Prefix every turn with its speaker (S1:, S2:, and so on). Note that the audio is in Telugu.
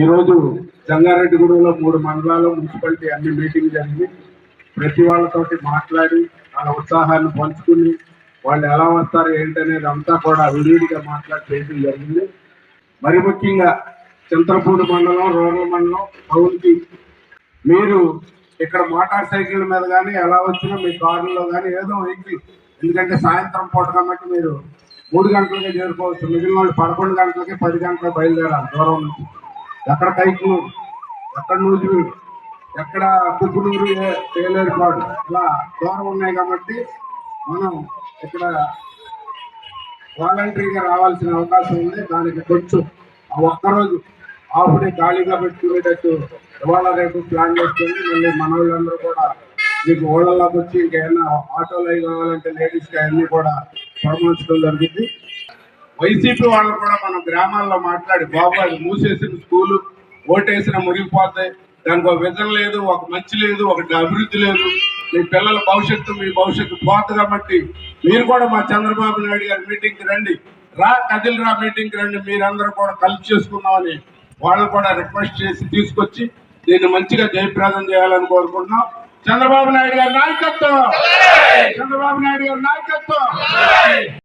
S1: ఈరోజు జంగారెడ్డిగూడెంలో మూడు మండలాలు మున్సిపాలిటీ అన్ని మీటింగ్ జరిగింది ప్రతి వాళ్ళతోటి మాట్లాడి వాళ్ళ ఉత్సాహాన్ని పంచుకుని వాళ్ళు ఎలా వస్తారు ఏంటనేది అంతా కూడా విడివిడిగా మాట్లాడి చేయడం జరిగింది. మరి ముఖ్యంగా చింతలపూడి మండలం రూరల్ మండలం టౌన్కి మీరు ఇక్కడ మోటార్ సైకిల్ మీద కానీ ఎలా వచ్చినా మీ కారులో కానీ ఏదో వెహికల్ ఎందుకంటే సాయంత్రం పూట కాబట్టి మీరు మూడు గంటలకే చేరుకోవచ్చు. మిగిలిన వాళ్ళు పదకొండు గంటలకి పది గంటలకు బయలుదేరాలి దూరం నుంచి. ఎక్కడ కైకులు ఎక్కడ నూజు ఎక్కడ కుక్కునూరు తేలేరుపాడు ఇలా దూరం ఉన్నాయి కాబట్టి మనం ఇక్కడ వాలంటరీగా రావాల్సిన అవకాశం ఉంది. దానికి కొంచెం ఆ ఒక్కరోజు ఆఫ్డే ఖాళీగా పెట్టుకునేటట్టు ఇవాళ రేపు ప్లాన్ చేసుకోండి మళ్ళీ మన వాళ్ళందరూ కూడా మీకు ఊళ్ళలోకి వచ్చి ఇంకేమైనా ఆటోలు అవి కావాలంటే లేడీస్కి అవన్నీ కూడా ప్రమోచడం జరుగుతుంది వైసీపీ వాళ్ళు కూడా మన గ్రామాల్లో మాట్లాడి బాబు అది మూసేసిన స్కూలు ఓటేసిన మురిగిపోతాయి దానికి ఒక విజన్ లేదు ఒక మంచి లేదు ఒక అభివృద్ధి లేదు. మీ పిల్లల భవిష్యత్తు మీ భవిష్యత్తు పోత కాబట్టి మీరు కూడా మా చంద్రబాబు నాయుడు గారి మీటింగ్కి రండి. రా కదిలి రా మీటింగ్కి రండి. మీరందరూ కూడా కలిసి చేసుకుందామని వాళ్ళు కూడా రిక్వెస్ట్ చేసి తీసుకొచ్చి దీన్ని మంచిగా జయప్రదం చేయాలని కోరుకుంటున్నాం. చంద్రబాబు నాయుడు గారి నాయకత్వం! చంద్రబాబు నాయుడు గారి నాయకత్వం!